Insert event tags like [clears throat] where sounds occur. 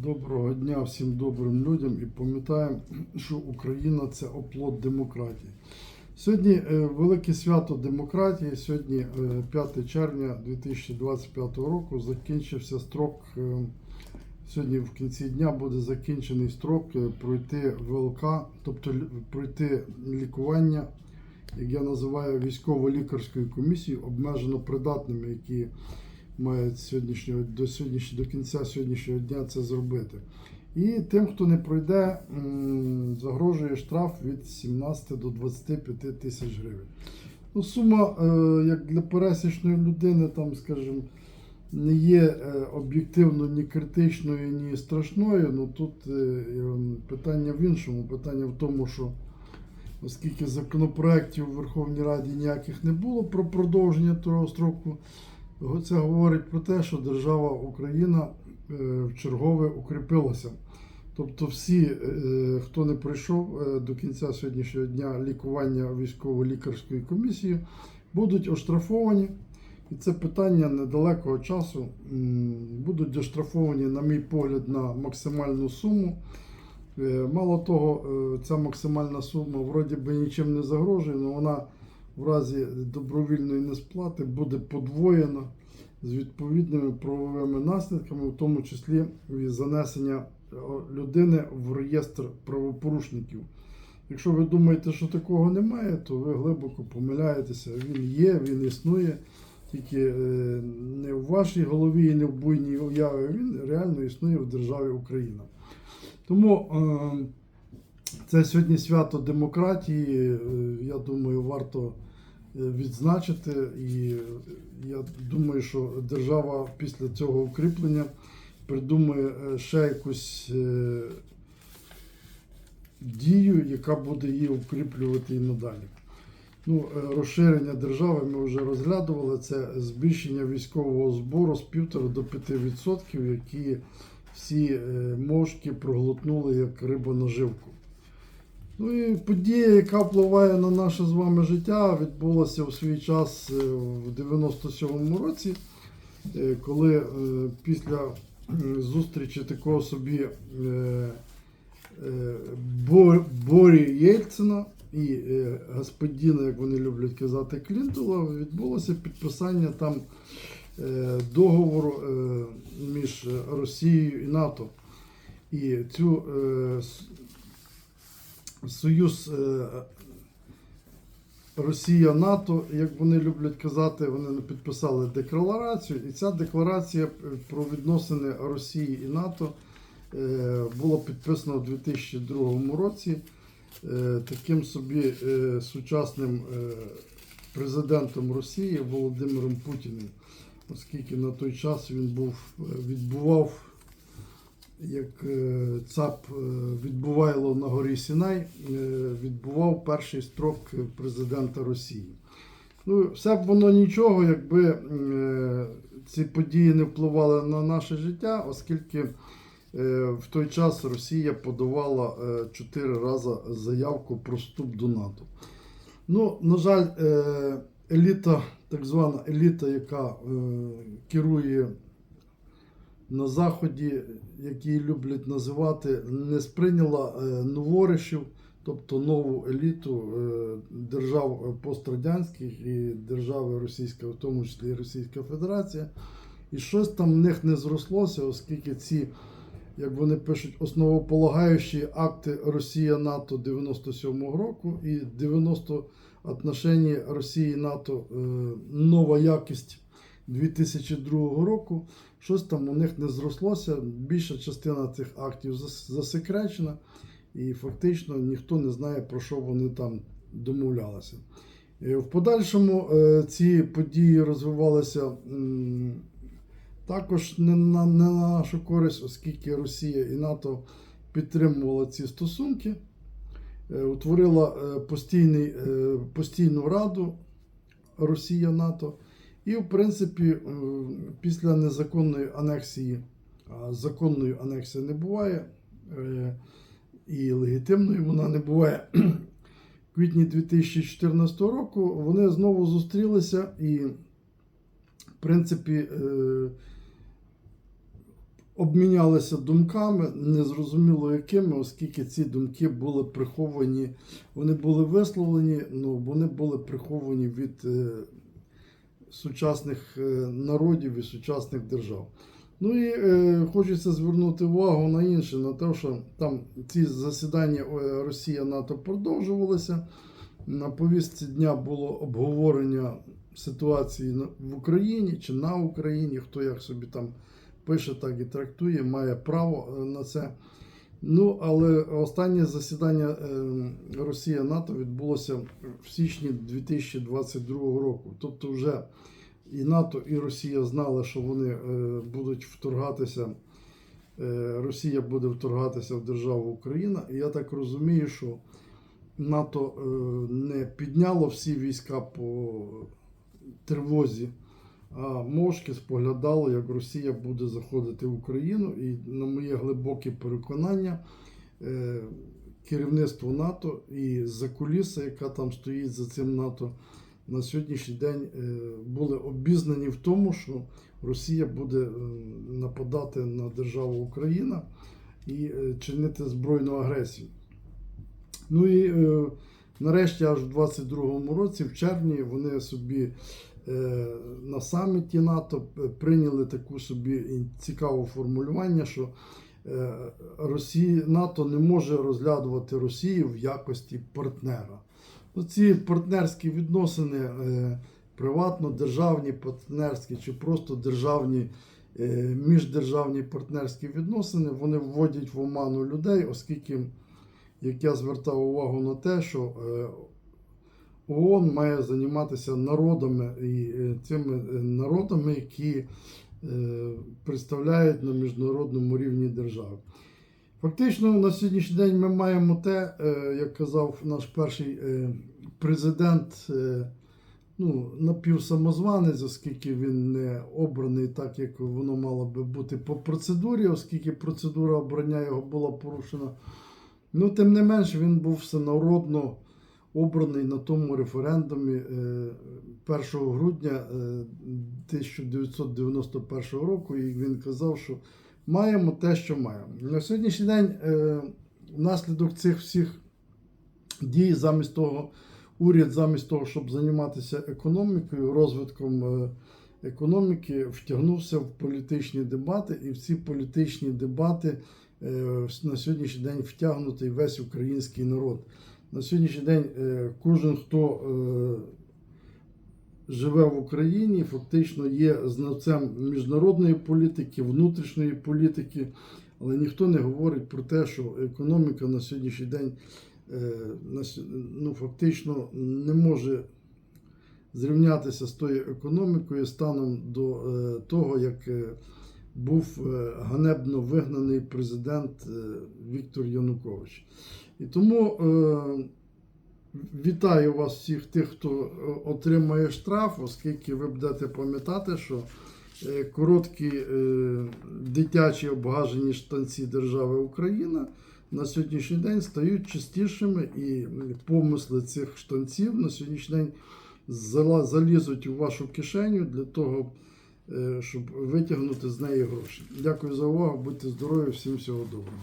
Доброго дня всім добрим людям і пам'ятаємо, що Україна це оплот демократії. Сьогодні е, велике свято демократії. Сьогодні е, 5 червня 2025 року закінчився строк. е, Сьогодні в кінці дня буде закінчений строк е, пройти ВЛК, тобто пройти лікування, як я називаю військово-лікарською комісією, обмежено придатними, які мають сьогоднішнього до сьогоднішнього до кінця сьогоднішнього дня це зробити. І тим, хто не пройде, загрожує штраф від 17 до 25 тисяч гривень. Ну, сума, е, як для пересічної людини, там, скажімо, не є е, об'єктивно ні критичною, ні страшною. Ну тут е, питання в іншому. Питання в тому, що оскільки законопроєктів у Верховній Раді ніяких не було про продовження того строку, це говорить про те, що держава Україна е, в чергове укріпилася. Тобто, всі, е, хто не пройшов е, до кінця сьогоднішнього дня лікування військово-лікарської комісії, будуть оштрафовані. І це питання недалекого часу. Будуть оштрафовані, на мій погляд, на максимальну суму. Мало того, ця максимальна сума вроді би нічим не загрожує, але вона в разі добровільної несплати буде подвоєна з відповідними правовими наслідками, в тому числі занесення людини в реєстр правопорушників. Якщо ви думаєте, що такого немає, то ви глибоко помиляєтеся. Він є, він існує, тільки е, не в вашій голові і не в буйній уяві. Він реально існує в державі Україна. Тому е, це сьогодні свято демократії. е, Я думаю, варто е, відзначити. І я думаю, що держава після цього укріплення придумає е, ще якусь дію, яка буде її укріплювати і надалі. Ну, розширення держави ми вже розглядували. Це збільшення військового збору з 1,5 до 5%, які всі мошки проглотнули як риба наживку. Ну і подія, яка впливає на наше з вами життя, відбулася у свій час е, в 97-му році, е, коли е, після зустрічі такого собі Бо- Борі Єльцина і господина, як вони люблять казати, Клінтола, відбулося підписання там договору між Росією і НАТО. І цю союз е, Росія-НАТО, як вони люблять казати, вони підписали декларацію, і ця декларація про відносини Росії і НАТО е, була підписана у 2002 році е, таким собі сучасним президентом Росії Володимиром Путіним, оскільки на той час він був відбував як е, ЦАП е, відбувайло на горі Сінай, е, відбував перший строк президента Росії. Ну, все б воно нічого, якби ці події не впливали на наше життя, оскільки в той час Росія подавала чотири рази заявку про вступ до НАТО. Ну, на жаль, еліта, так звана еліта, яка керує на Заході, які люблять називати, не сприйняла е, новоришів, тобто нову еліту е, держав пострадянських і держави Російська, в тому числі і Російська Федерація. І щось там в них не зрослося, оскільки ці, як вони пишуть, основополагаючі акти Росія НАТО 97-го року і 90 отношенні Росії НАТО е, нова якість 2002 року. Щось там у них не зрослося. Більша частина цих актів засекречена, і фактично ніхто не знає, про що вони там домовлялися. Е, В подальшому е, ці події розвивалися також не на, не на нашу користь, оскільки Росія і НАТО підтримували ці стосунки, Е, утворила постійний, постійну раду Росія-НАТО. І, в принципі, е, після незаконної анексії, законної анексії не буває, е, і легітимної вона не буває. [clears throat] В квітні 2014 року вони знову зустрілися і, в принципі, е, обмінялися думками, незрозуміло якими, оскільки ці думки були приховані, вони були висловлені, ну вони були приховані від сучасних е, народів і сучасних держав. Ну і е, хочеться звернути увагу на інше, на те, що там ці засідання е, Росія НАТО продовжувалися. На повістці дня було обговорення ситуації в Україні чи на Україні, хто як собі там пише, так і трактує, має право е, на це. Ну, але останнє засідання е, Росія НАТО відбулося в січні 2022 року. Тобто, вже і НАТО, і Росія знали, що вони е, будуть вторгатися. е, Росія буде вторгатися в державу Україна. І я так розумію, що НАТО е, не підняло всі війська по тривозі, мовчки споглядало, як Росія буде заходити в Україну. І на моє глибоке переконання, е, керівництво НАТО і закуліса, яка там стоїть за цим НАТО, на сьогоднішній день е, були обізнані в тому, що Росія буде е, нападати на державу Україна і чинити збройну агресію. Ну і нарешті, аж в 22-му році, в червні, вони собі на саміті НАТО е, прийняли таку собі цікаве формулювання, що е, Росії, НАТО не може розглядувати Росію в якості партнера. Ну, ці партнерські відносини, е, приватно-державні партнерські чи просто державні, е, міждержавні партнерські відносини, вони вводять в оману людей, оскільки як я звертав увагу на те, що е, ООН має займатися народами і е, цими е, народами, які е, представляють на міжнародному рівні держави. Фактично, на сьогоднішній день ми маємо те, як казав наш перший президент, ну, напівсамозванець, оскільки він не обраний так, як воно мало би бути по процедурі, оскільки процедура обрання його була порушена. Ну, тим не менш, він був всенародно обраний на тому референдумі е, 1 грудня е, 1991 року, і він казав, що маємо те, що маємо. На сьогоднішній день, е, внаслідок цих всіх дій, замість того, уряд, замість того, щоб займатися економікою, розвитком е, економіки, втягнувся в політичні дебати, і в ці політичні дебати е, на сьогоднішній день втягнутий весь український народ. На сьогоднішній день е, кожен, хто е, живе в Україні, фактично є знавцем міжнародної політики, внутрішньої політики, але ніхто не говорить про те, що економіка на сьогоднішній день е, ну, фактично не може зрівнятися з тою економікою станом до того, як був е, ганебно вигнаний президент е, Віктор Янукович. І тому е, вітаю вас всіх тих, хто отримає штраф, оскільки ви будете пам'ятати, що короткі дитячі обгажені штанці держави Україна на сьогоднішній день стають частішими, і помисли цих штанців на сьогоднішній день залізуть у вашу кишеню для того, щоб витягнути з неї гроші. Дякую за увагу, будьте здорові, всім всього доброго.